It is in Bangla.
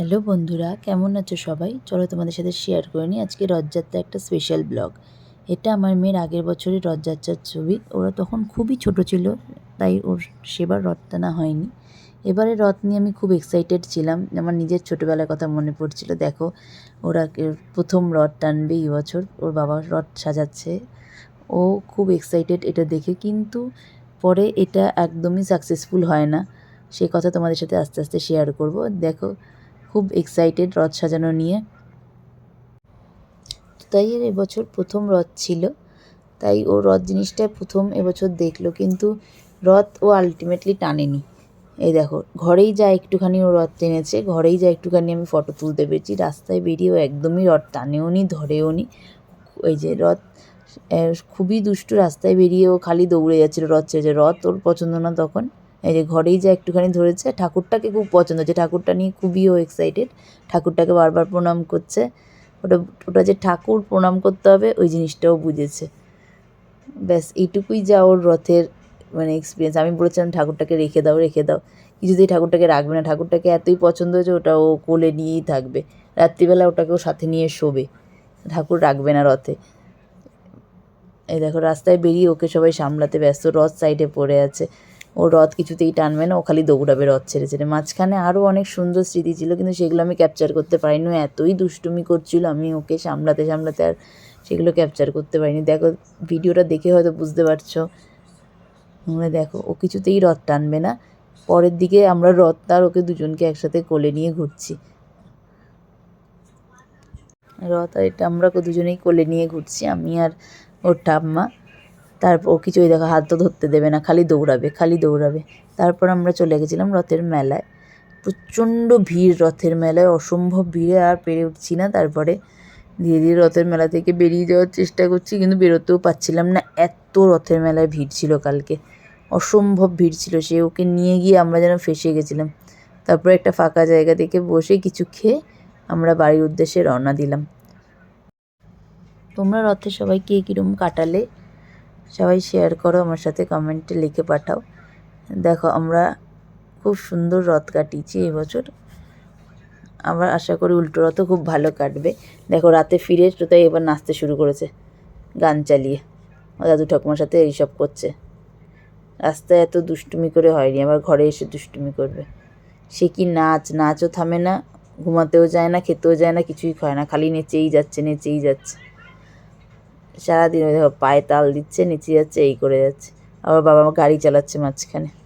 হ্যালো বন্ধুরা, কেমন আছো সবাই? চলো তোমাদের সাথে শেয়ার করে নিই আজকে রথযাত্রা একটা স্পেশাল ব্লগ এটা আমার মেয়ের আগের বছরের রথযাত্রার ছবি। ওরা তখন খুবই ছোট ছিল, তাই ওর সেবার রথ টানা হয়নি। এবারে রথ নিয়ে আমি খুব এক্সাইটেড ছিলাম। আমার নিজের ছোটোবেলার কথা মনে পড়ছিল। দেখো, ওরা প্রথম রথ টানবে এই বছর। ওর বাবা রথ সাজাচ্ছে। ও খুব এক্সাইটেড এটা দেখে। কিন্তু পরে এটা একদমই সাকসেসফুল হয় না। সেই কথা তোমাদের সাথে আস্তে আস্তে শেয়ার করব। দেখো খুব এক্সাইটেড রথ সাজানো নিয়ে। তাই এর এবছর প্রথম রথ ছিল। তাই ও রথ জিনিসটা প্রথম এবছর দেখল, কিন্তু রথ ও আলটিমেটলি টানেনি। এই দেখো, ঘরেই যা একটুখানি ও রথ টেনেছে, ঘরেই যা একটুখানি আমি ফটো তুলতে পেরেছি। রাস্তায় বেরিয়ে ও একদমই রথ টানেও নি, ধরেও নি। ওই যে রথ খুবই দুষ্টু রাস্তায় বেরিয়ে ও খালি দৌড়ে যাচ্ছিল রথ ছেড়ে। রথ ওর পছন্দ না তখন। এই যে ঘরেই যা একটুখানি ধরেছে, ঠাকুরটাকে খুব পছন্দ হচ্ছে ঠাকুরটা নিয়ে খুবই ও এক্সাইটেড ঠাকুরটাকে বারবার প্রণাম করছে। ওটা ওটা যে ঠাকুর প্রণাম করতে হবে, ওই জিনিসটাও বুঝেছে। ব্যাস, এইটুকুই যা ওর রথের মানে এক্সপিরিয়েন্স আমি বলেছিলাম, ঠাকুরটাকে রেখে দাও রেখে দাও। কিছুতেই ঠাকুরটাকে রাখবে না। ঠাকুরটাকে এতই পছন্দ হয়েছে, ওটা ও কোলে নিয়েই থাকবে। রাত্রিবেলা ওটাকেও সাথে নিয়ে শোবে। ঠাকুর রাখবে না রথে। এই দেখো, রাস্তায় বেরিয়ে ওকে সবাই সামলাতে ব্যস্ত, রথ সাইডে পড়ে আছে। ও রথ কিছুতেই টানবে না, ও খালি দৌড়াবে রথ ছেড়ে ছেড়ে। মাঝখানে আরও অনেক সুন্দর স্মৃতি ছিল, কিন্তু সেগুলো আমি ক্যাপচার করতে পারিনি। এতই দুষ্টুমি করছিল, আমি ওকে সামলাতে সামলাতে আর সেগুলো ক্যাপচার করতে পারিনি। দেখো, ভিডিওটা দেখে হয়তো বুঝতে পারছ। তোমরা দেখো, ও কিছুতেই রথ টানবে না। পরের দিকে আমরা রথ আর ওকে দুজনকে একসাথে কোলে নিয়ে ঘুরছি। রথ আর এটা আমরা দুজনেই কোলে নিয়ে ঘুরছি, আমি আর ওর ঠাম্মা। তারপর কিছুই দেখো, হাত তো ধরতে দেবে না, খালি দৌড়াবে খালি দৌড়াবে। তারপর আমরা চলে গেছিলাম রথের মেলায়। প্রচণ্ড ভিড় রথের মেলায়, অসম্ভব ভিড়ে আর পেরে উঠছি না। তারপরে ধীরে ধীরে রথের মেলা থেকে বেরিয়ে যাওয়ার চেষ্টা করছি, কিন্তু বেরোতেও পারছিলাম না। এত রথের মেলায় ভিড় ছিল কালকে। অসম্ভব ভিড় ছিল, সে ওকে নিয়ে গিয়ে আমরা যেন ফেসে গেছিলাম। তারপরে একটা ফাঁকা জায়গা থেকে বসে কিছু খেয়ে আমরা বাড়ির উদ্দেশ্যে রওনা দিলাম। তোমরা রথে সবাই কে কীরকম কাটালে? সবাই শেয়ার করো, আমার সাথে কমেন্টে লিখে পাঠাও। দেখো, আমরা খুব সুন্দর রথ কাটিয়েছি এবছর আবার আশা করি উল্টো রথও খুব ভালো কাটবে। দেখো, রাতে ফিরে তাই এবার নাচতে শুরু করেছে, গান চালিয়ে। দাদু ঠাকুমার সাথে এইসব করছে। রাস্তায় এত দুষ্টুমি করে হয়নি, আবার ঘরে এসে দুষ্টুমি করবে। সে কি নাচ? নাচও থামে না, ঘুমাতেও যায় না, খেতেও যায় না, কিছুই খায় না, খালি নেচেই যাচ্ছে নেচেই যাচ্ছে। সারাদিন ওই দেখো পায়ে তাল দিচ্ছে, নিচে যাচ্ছে, এই করে যাচ্ছে। আবার বাবা গাড়ি চালাচ্ছে মাঝখানে।